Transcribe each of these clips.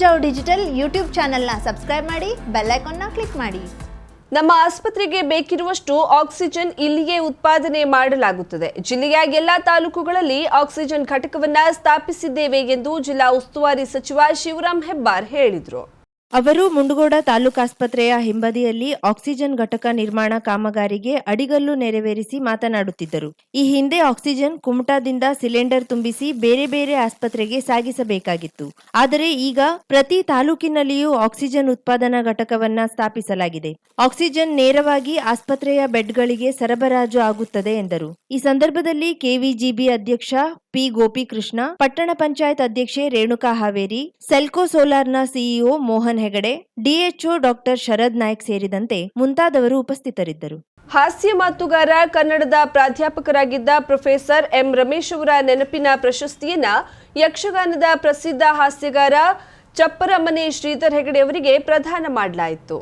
Munjav digital YouTube ಚಾನೆಲ್ನ subscribe ಮಾಡಿ bell ಐಕಾನ್ನ ಕ್ಲಿಕ್ ಮಾಡಿ. ನಮ್ಮ ಆಸ್ಪತ್ರೆಗೆ ಬೇಕಿರುವಷ್ಟು ಆಕ್ಸಿಜನ್ ಇಲ್ಲಿಯೇ ಉತ್ಪಾದನೆ ಮಾಡಲಾಗುತ್ತದೆ. ಜಿಲ್ಲೆಯ ಎಲ್ಲಾ ತಾಲೂಕುಗಳಲ್ಲಿ ಆಕ್ಸಿಜನ್ ಘಟಕವನ್ನ ಸ್ಥಾಪಿಸಿದ್ದೇವೆ ಎಂದು ಜಿಲ್ಲಾ ಉಸ್ತುವಾರಿ ಸಚಿವ ಶಿವರಾಂ ಹೆಬ್ಬಾರ್ ಹೇಳಿದರು. ಅವರು ಮುಂಡಗೋಡ ತಾಲೂಕಾಸ್ಪತ್ರೆಯ ಹಿಂಬದಿಯಲ್ಲಿ ಆಕ್ಸಿಜನ್ ಘಟಕ ನಿರ್ಮಾಣ ಕಾಮಗಾರಿಗೆ ಅಡಿಗಲ್ಲು ನೆರವೇರಿಸಿ ಮಾತನಾಡುತ್ತಿದ್ದರು. ಈ ಹಿಂದೆ ಆಕ್ಸಿಜನ್ ಕುಮಟಾದಿಂದ ಸಿಲಿಂಡರ್ ತುಂಬಿಸಿ ಬೇರೆ ಬೇರೆ ಆಸ್ಪತ್ರೆಗೆ ಸಾಗಿಸಬೇಕಾಗಿತ್ತು. ಆದರೆ ಈಗ ಪ್ರತಿ ತಾಲೂಕಿನಲ್ಲಿಯೂ ಆಕ್ಸಿಜನ್ ಉತ್ಪಾದನಾ ಘಟಕವನ್ನ ಸ್ಥಾಪಿಸಲಾಗಿದೆ. ಆಕ್ಸಿಜನ್ ನೇರವಾಗಿ ಆಸ್ಪತ್ರೆಯ ಬೆಡ್ಗಳಿಗೆ ಸರಬರಾಜು ಆಗುತ್ತದೆ ಎಂದರು. ಈ ಸಂದರ್ಭದಲ್ಲಿ ಕೆವಿಜಿಬಿ ಅಧ್ಯಕ್ಷ ಪಿ ಗೋಪಿಕೃಷ್ಣ, ಪಟ್ಟಣ ಪಂಚಾಯತ್ ಅಧ್ಯಕ್ಷೆ Renuka Haveri, Selco ಸೋಲಾರ್ನ CEO Mohan Hegde DHO doctor Sharad Naik ಸೇರಿದಂತೆ ಮುಂತಾದವರು ಉಪಸ್ಥಿತರಿದ್ದರು. ಹಾಸ್ಯ ಮಾತುಗಾರ, ಕನ್ನಡದ ಪ್ರಾಧ್ಯಾಪಕರಾಗಿದ್ದ ಪ್ರೊಫೆಸರ್ ಎಂ ರಮೇಶ್ ಅವರ ನೆನಪಿನ ಪ್ರಶಸ್ತಿಯನ್ನ ಯಕ್ಷಗಾನದ ಪ್ರಸಿದ್ಧ ಹಾಸ್ಯಗಾರ ಚಪ್ಪರಮನೆ ಶ್ರೀಧರ್ ಹೆಗಡೆ ಅವರಿಗೆ ಪ್ರದಾನ ಮಾಡಲಾಯಿತು.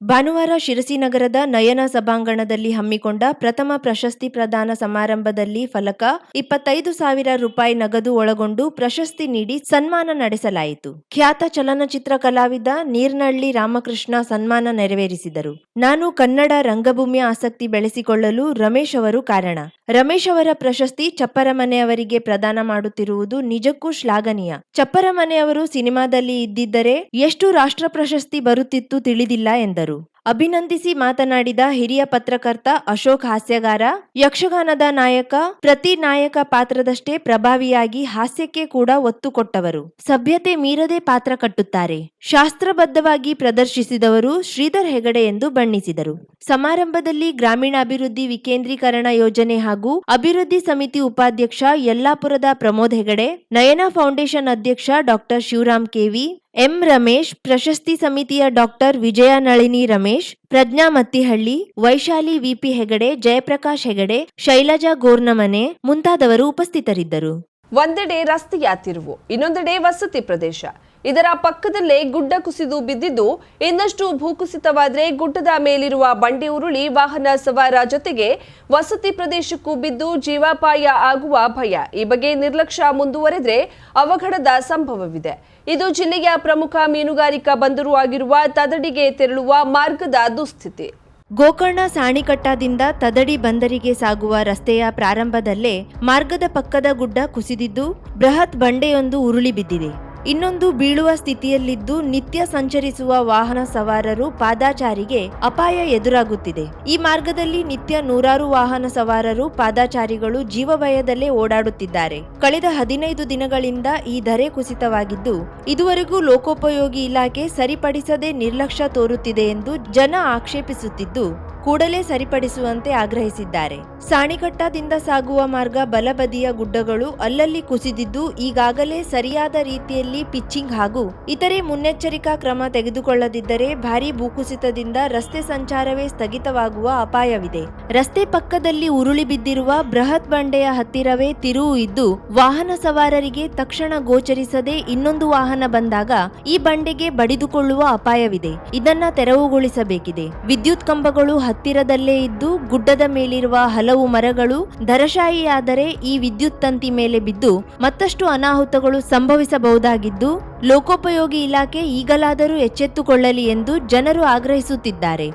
ಭಾನುವಾರ ಶಿರಸಿನಗರದ ನಯನ ಸಭಾಂಗಣದಲ್ಲಿ ಹಮ್ಮಿಕೊಂಡ ಪ್ರಥಮ ಪ್ರಶಸ್ತಿ ಪ್ರದಾನ ಸಮಾರಂಭದಲ್ಲಿ ಫಲಕ ಇಪ್ಪತ್ತೈದು ಸಾವಿರ ರೂಪಾಯಿ ನಗದು ಒಳಗೊಂಡು ಪ್ರಶಸ್ತಿ ನೀಡಿ ಸನ್ಮಾನ ನಡೆಸಲಾಯಿತು. ಖ್ಯಾತ ಚಲನಚಿತ್ರ ಕಲಾವಿದ ನೀರ್ನಳ್ಳಿ ರಾಮಕೃಷ್ಣ ಸನ್ಮಾನ ನೆರವೇರಿಸಿದರು. ನಾನು ಕನ್ನಡ ರಂಗಭೂಮಿ ಆಸಕ್ತಿ ಬೆಳೆಸಿಕೊಳ್ಳಲು ರಮೇಶ್ ಅವರು ಕಾರಣ. ರಮೇಶ್ ಅವರ ಪ್ರಶಸ್ತಿ ಚಪ್ಪರಮನೆ ಅವರಿಗೆ ಪ್ರದಾನ ಮಾಡುತ್ತಿರುವುದು ನಿಜಕ್ಕೂ ಶ್ಲಾಘನೀಯ. ಚಪ್ಪರಮನೆ ಅವರು ಸಿನಿಮಾದಲ್ಲಿ ಇದ್ದಿದ್ದರೆ ಎಷ್ಟು ರಾಷ್ಟ್ರ ಪ್ರಶಸ್ತಿ ಬರುತ್ತಿತ್ತು ತಿಳಿದಿಲ್ಲ ಎಂದರು. baru. ಅಭಿನಂದಿಸಿ ಮಾತನಾಡಿದ ಹಿರಿಯ ಪತ್ರಕರ್ತ ಅಶೋಕ್ ಹಾಸ್ಯಗಾರ, ಯಕ್ಷಗಾನದ ನಾಯಕ, ಪ್ರತಿ ನಾಯಕ ಪಾತ್ರದಷ್ಟೇ ಪ್ರಭಾವಿಯಾಗಿ ಹಾಸ್ಯಕ್ಕೆ ಕೂಡ ಒತ್ತು ಕೊಟ್ಟವರು. ಸಭ್ಯತೆ ಮೀರದೆ ಪಾತ್ರ ಕಟ್ಟುತ್ತಾರೆ. ಶಾಸ್ತ್ರಬದ್ಧವಾಗಿ ಪ್ರದರ್ಶಿಸಿದವರು ಶ್ರೀಧರ್ ಹೆಗಡೆ ಎಂದು ಬಣ್ಣಿಸಿದರು. ಸಮಾರಂಭದಲ್ಲಿ ಗ್ರಾಮೀಣಾಭಿವೃದ್ಧಿ ವಿಕೇಂದ್ರೀಕರಣ ಯೋಜನೆ ಹಾಗೂ ಅಭಿವೃದ್ಧಿ ಸಮಿತಿ ಉಪಾಧ್ಯಕ್ಷ ಯಲ್ಲಾಪುರದ ಪ್ರಮೋದ್ ಹೆಗಡೆ, ನಯನ ಫೌಂಡೇಶನ್ ಅಧ್ಯಕ್ಷ doctor Shivram KV M Ramesh, ಪ್ರಶಸ್ತಿ ಸಮಿತಿಯ ಡಾಕ್ಟರ್ ವಿಜಯ ನಳಿನಿ ರಮೇಶ್ ಪ್ರಜ್ಞಾ ಮತ್ತಿಹಳ್ಳಿ, ವೈಶಾಲಿ ವಿಪಿ ಹೆಗಡೆ, ಜಯಪ್ರಕಾಶ್ ಹೆಗಡೆ, ಶೈಲಜಾ ಗೋರ್ನಮನೆ ಮುಂತಾದವರು ಉಪಸ್ಥಿತರಿದ್ದರು. ಒಂದೆಡೆ ರಸ್ತೆಯ ತಿರುವು ಇನ್ನೊಂದೆಡೆ ವಸತಿ ಪ್ರದೇಶ. ಇದರ ಪಕ್ಕದಲ್ಲೇ ಗುಡ್ಡ ಕುಸಿದು ಬಿದ್ದಿದ್ದು, ಇನ್ನಷ್ಟು ಭೂಕುಸಿತವಾದರೆ ಗುಡ್ಡದ ಮೇಲಿರುವ ಬಂಡೆ ಉರುಳಿ ವಾಹನ ಸವಾರ ಜೊತೆಗೆ ವಸತಿ ಪ್ರದೇಶಕ್ಕೂ ಬಿದ್ದು ಜೀವಾಪಾಯ ಆಗುವ ಭಯ. ಈ ಬಗ್ಗೆ ನಿರ್ಲಕ್ಷ್ಯ ಮುಂದುವರೆದರೆ ಅವಘಡದ ಸಂಭವವಿದೆ. ಇದು ಜಿಲ್ಲೆಯ ಪ್ರಮುಖ ಮೀನುಗಾರಿಕಾ ಬಂದರು ಆಗಿರುವ ತದಡಿಗೆ ತೆರಳುವ ಮಾರ್ಗದ ದುಸ್ಥಿತಿ. ಗೋಕರ್ಣ ಸಾಣಿಕಟ್ಟಾದಿಂದ ತದಡಿ ಬಂದರಿಗೆ ಸಾಗುವ ರಸ್ತೆಯ ಪ್ರಾರಂಭದಲ್ಲೇ ಮಾರ್ಗದ ಪಕ್ಕದ ಗುಡ್ಡ ಕುಸಿದಿದ್ದು, ಬೃಹತ್ ಬಂಡೆಯೊಂದು ಉರುಳಿ ಬಿದ್ದಿದೆ. ಇನ್ನೊಂದು ಬೀಳುವ ಸ್ಥಿತಿಯಲ್ಲಿದ್ದು ನಿತ್ಯ ಸಂಚರಿಸುವ ವಾಹನ ಸವಾರರು ಪಾದಾಚಾರಿಗೆ ಅಪಾಯ ಎದುರಾಗುತ್ತಿದೆ. ಈ ಮಾರ್ಗದಲ್ಲಿ ನಿತ್ಯ ನೂರಾರು ವಾಹನ ಸವಾರರು ಪಾದಾಚಾರಿಗಳು ಜೀವಭಯದಲ್ಲೇ ಓಡಾಡುತ್ತಿದ್ದಾರೆ. ಕಳೆದ ಹದಿನೈದು ದಿನಗಳಿಂದ ಈ ಧರೆ ಕುಸಿತವಾಗಿದ್ದು, ಇದುವರೆಗೂ ಲೋಕೋಪಯೋಗಿ ಇಲಾಖೆ ಸರಿಪಡಿಸದೆ ನಿರ್ಲಕ್ಷ್ಯ ತೋರುತ್ತಿದೆ ಎಂದು ಜನ ಆಕ್ಷೇಪಿಸುತ್ತಿದ್ದು ಕೂಡಲೇ ಸರಿಪಡಿಸುವಂತೆ ಆಗ್ರಹಿಸಿದ್ದಾರೆ. ಸಾಣಿಘಟ್ಟದಿಂದ ಸಾಗುವ ಮಾರ್ಗ ಬಲಬದಿಯ ಗುಡ್ಡಗಳು ಅಲ್ಲಲ್ಲಿ ಕುಸಿದಿದ್ದು, ಈಗಾಗಲೇ ಸರಿಯಾದ ರೀತಿಯಲ್ಲಿ ಪಿಚ್ಚಿಂಗ್ ಹಾಗೂ ಇತರೆ ಮುನ್ನೆಚ್ಚರಿಕಾ ಕ್ರಮ ತೆಗೆದುಕೊಳ್ಳದಿದ್ದರೆ ಭಾರೀ ಭೂಕುಸಿತದಿಂದ ರಸ್ತೆ ಸಂಚಾರವೇ ಸ್ಥಗಿತವಾಗುವ ಅಪಾಯವಿದೆ. ರಸ್ತೆ ಪಕ್ಕದಲ್ಲಿ ಉರುಳಿ ಬಿದ್ದಿರುವ ಬೃಹತ್ ಬಂಡೆಯ ಹತ್ತಿರವೇ ತಿರುವು ಇದ್ದು, ವಾಹನ ಸವಾರರಿಗೆ ತಕ್ಷಣ ಗೋಚರಿಸದೆ ಇನ್ನೊಂದು ವಾಹನ ಬಂದಾಗ ಈ ಬಂಡೆಗೆ ಬಡಿದುಕೊಳ್ಳುವ ಅಪಾಯವಿದೆ. ಇದನ್ನ ತೆರವುಗೊಳಿಸಬೇಕಿದೆ. ವಿದ್ಯುತ್ ಕಂಬಗಳು ಹತ್ತಿರದಲ್ಲೇ ಇದ್ದು ಗುಡ್ಡದ ಮೇಲಿರುವ ಹಲವು ಮರಗಳು ಧರಶಾಹಿಯಾದರೆ ಈ ವಿದ್ಯುತ್ ತಂತಿ ಮೇಲೆ ಬಿದ್ದು ಮತ್ತಷ್ಟು ಅನಾಹುತಗಳು ಸಂಭವಿಸಬಹುದಾಗಿದ್ದು, ಲೋಕೋಪಯೋಗಿ ಇಲಾಖೆ ಈಗಲಾದರೂ ಎಚ್ಚೆತ್ತುಕೊಳ್ಳಲಿ ಎಂದು ಜನರು ಆಗ್ರಹಿಸುತ್ತಿದ್ದಾರೆ.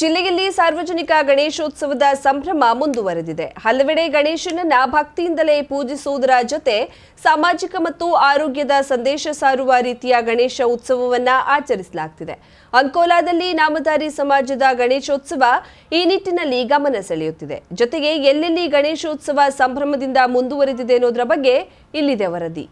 ಜಿಲ್ಲೆಯಲ್ಲಿ ಸಾರ್ವಜನಿಕ ಗಣೇಶೋತ್ಸವದ ಸಂಭ್ರಮ ಮುಂದುವರೆದಿದೆ. ಹಲವೆಡೆ ಗಣೇಶನನ್ನ ಭಕ್ತಿಯಿಂದಲೇ ಪೂಜಿಸುವುದರ ಜೊತೆ ಸಾಮಾಜಿಕ ಮತ್ತು ಆರೋಗ್ಯದ ಸಂದೇಶ ಸಾರುವ ರೀತಿಯ ಗಣೇಶ ಉತ್ಸವವನ್ನ ಆಚರಿಸಲಾಗ್ತಿದೆ. ಅಂಕೋಲಾದಲ್ಲಿ ನಾಮಧಾರಿ ಸಮಾಜದ ಗಣೇಶೋತ್ಸವ ಈ ನಿಟ್ಟಿನಲ್ಲಿ ಗಮನ ಸೆಳೆಯುತ್ತಿದೆ. ಜೊತೆಗೆ ಎಲ್ಲೆಲ್ಲಿ ಗಣೇಶೋತ್ಸವ ಸಂಭ್ರಮದಿಂದ ಮುಂದುವರೆದಿದೆ ಅನ್ನೋದರ ಬಗ್ಗೆ ಇಲ್ಲಿದೆ ವರದಿ.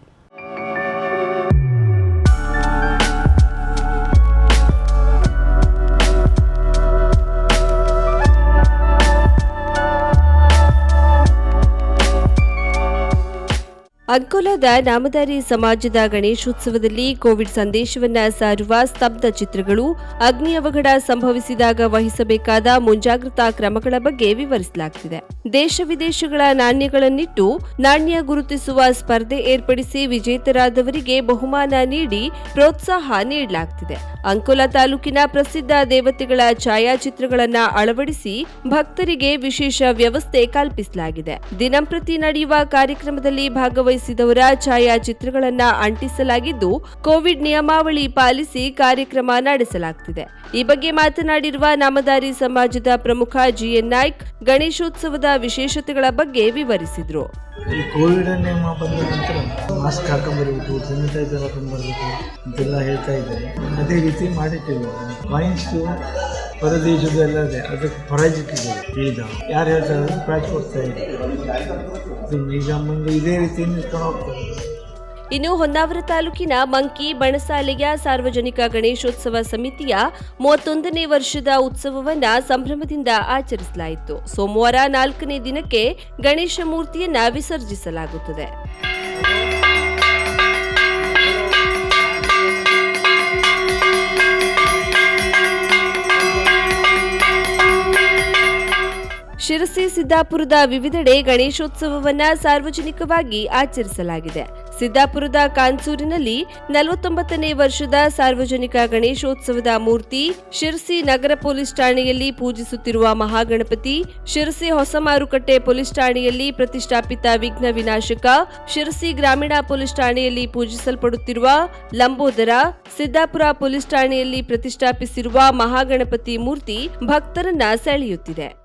ಅಂಕೋಲಾದ ನಾಮಧಾರಿ ಸಮಾಜದ ಗಣೇಶೋತ್ಸವದಲ್ಲಿ ಕೋವಿಡ್ ಸಂದೇಶವನ್ನ ಸಾರುವ ಸ್ತಬ್ಧ ಚಿತ್ರಗಳು ಅಗ್ನಿ ಅವಘಡ ಸಂಭವಿಸಿದಾಗ ವಹಿಸಬೇಕಾದ ಮುಂಜಾಗ್ರತಾ ಕ್ರಮಗಳ ಬಗ್ಗೆ ವಿವರಿಸಲಾಗುತ್ತಿದೆ ದೇಶ ವಿದೇಶಗಳ ನಾಣ್ಯಗಳನ್ನಿಟ್ಟು ನಾಣ್ಯ ಗುರುತಿಸುವ ಸ್ಪರ್ಧೆ ಏರ್ಪಡಿಸಿ ವಿಜೇತರಾದವರಿಗೆ ಬಹುಮಾನ ನೀಡಿ ಪ್ರೋತ್ಸಾಹ ನೀಡಲಾಗುತ್ತಿದೆ ಅಂಕೋಲಾ ತಾಲೂಕಿನ ಪ್ರಸಿದ್ಧ ದೇವತೆಗಳ ಛಾಯಾಚಿತ್ರಗಳನ್ನ ಅಳವಡಿಸಿ ಭಕ್ತರಿಗೆ ವಿಶೇಷ ವ್ಯವಸ್ಥೆ ಕಲ್ಪಿಸಲಾಗಿದೆ. ದಿನಂಪ್ರತಿ ನಡೆಯುವ ಕಾರ್ಯಕ್ರಮದಲ್ಲಿ ಭಾಗವಹಿಸಿ ಭಾಗವಹಿಸಿದವರ ಛಾಯಾಚಿತ್ರಗಳನ್ನ ಅಂಟಿಸಲಾಗಿದ್ದು, ಕೋವಿಡ್ ನಿಯಮಾವಳಿ ಪಾಲಿಸಿ ಕಾರ್ಯಕ್ರಮ ನಡೆಸಲಾಗುತ್ತಿದೆ ಈ ಬಗ್ಗೆ ಮಾತನಾಡಿರುವ ನಾಮದಾರಿ ಸಮಾಜದ ಪ್ರಮುಖ ಜಿಎನ್ ನಾಯ್ಕ್, ಗಣೇಶೋತ್ಸವದ ವಿಶೇಷತೆಗಳ ಬಗ್ಗೆ ವಿವರಿಸಿದ್ರು. ಈ ಕೋವಿಡ್ ನಿಯಮ ಬಂದ ನಂತರ ಮಾಸ್ಕ್ ಹಾಕೊಂಡ್ಬರ್ಬೇಕು ಸ್ಯಾನಿಟೈಸರ್ ಹಾಕೊಂಡ್ಬರ್ಬೇಕು ಅಂತೆಲ್ಲ ಹೇಳ್ತಾ ಇದ್ದಾರೆ. ಅದೇ ರೀತಿ ಮಾಡಿಟ್ಟಿದ್ದಾರೆ ಕಾಯಿನ್ಸು ಹೊರದೇಶದ್ದು ಎಲ್ಲ ಇದೆ. ಅದಕ್ಕೆ ಪ್ರೈಜ್ ಇಟ್ಟಿದ್ದಾರೆ ಈಗ ಯಾರು ಹೇಳ್ತಾರೆ ಪ್ರೈಜ್ ಕೊಡ್ತಾ ಇದು. ಈಗ ಮುಂದೆ ಇದೇ ರೀತಿ ನಿಲ್ಕೊಂಡು ಹೋಗ್ತಾರೆ. ಇನ್ನು ಹೊನ್ನಾವರ ತಾಲೂಕಿನ ಮಂಕಿ ಬಣಸಾಲೆಯ ಸಾರ್ವಜನಿಕ ಗಣೇಶೋತ್ಸವ ಸಮಿತಿಯ ಮೂವತ್ತೊಂದನೇ ವರ್ಷದ ಉತ್ಸವವನ್ನು ಸಂಭ್ರಮದಿಂದ ಆಚರಿಸಲಾಯಿತು. ಸೋಮವಾರ ನಾಲ್ಕನೇ ದಿನಕ್ಕೆ ಗಣೇಶ ಮೂರ್ತಿಯನ್ನು ವಿಸರ್ಜಿಸಲಾಗುತ್ತದೆ. ಶಿರಸಿ, ಸಿದ್ದಾಪುರದ ವಿವಿಧೆಡೆ ಗಣೇಶೋತ್ಸವವನ್ನ ಸಾರ್ವಜನಿಕವಾಗಿ ಆಚರಿಸಲಾಗಿದೆ. ಸಿದ್ದಾಪುರದ ಕಾನ್ಸೂರಿನಲ್ಲಿ ನಲವತ್ತೊಂಬತ್ತನೇ ವರ್ಷದ ಸಾರ್ವಜನಿಕ ಗಣೇಶೋತ್ಸವದ ಮೂರ್ತಿ ಶಿರಸಿ ನಗರ ಪೊಲೀಸ್ ಠಾಣೆಯಲ್ಲಿ ಪೂಜಿಸುತ್ತಿರುವ ಮಹಾಗಣಪತಿ, ಶಿರಸಿ ಹೊಸ ಮಾರುಕಟ್ಟೆ ಪೊಲೀಸ್ ಠಾಣೆಯಲ್ಲಿ ಪ್ರತಿಷ್ಠಾಪಿತ ವಿಘ್ನ ವಿನಾಶಕ, ಶಿರಸಿ ಗ್ರಾಮೀಣ ಪೊಲೀಸ್ ಠಾಣೆಯಲ್ಲಿ ಪೂಜಿಸಲ್ಪಡುತ್ತಿರುವ ಲಂಬೋದರ, ಸಿದ್ದಾಪುರ ಪೊಲೀಸ್ ಠಾಣೆಯಲ್ಲಿ ಪ್ರತಿಷ್ಠಾಪಿಸಿರುವ ಮಹಾಗಣಪತಿ ಮೂರ್ತಿ ಭಕ್ತರನ್ನ ಸೆಳೆಯುತ್ತಿದೆ.